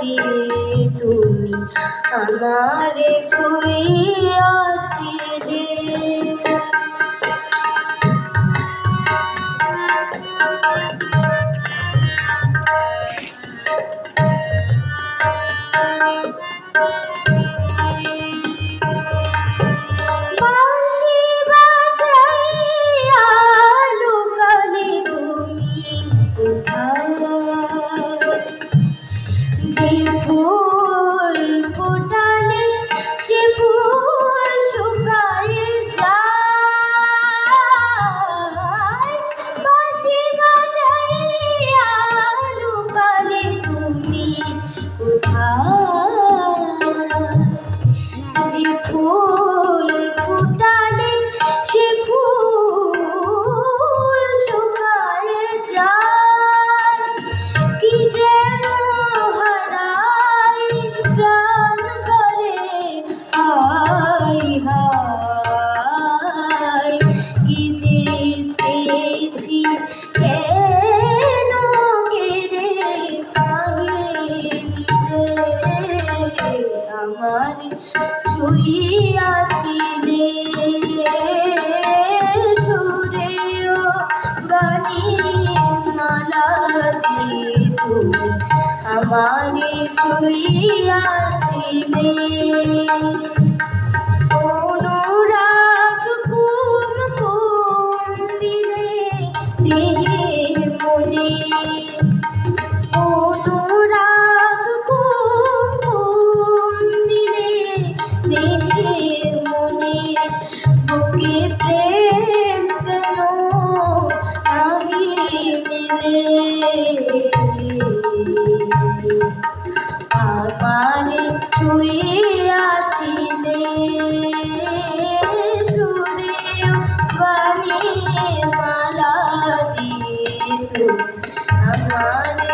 দিয়ে তুমি আমারে ছুঁয়াছিলে প্রাণ করে হাই হাই কি যে চেয়েছি কেন কেড়ে পাগে দিলে? আমার ছুঁয়াছিলে সুরেও বাণী মালা দিয়ে। আমারে ছুঁয়াছিলে মালা দিয়ে আমারে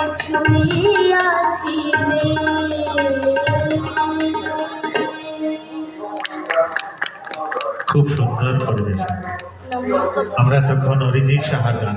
খুব সুন্দর নমস্কার। আমরা তখন অরিজিৎ সাহার গান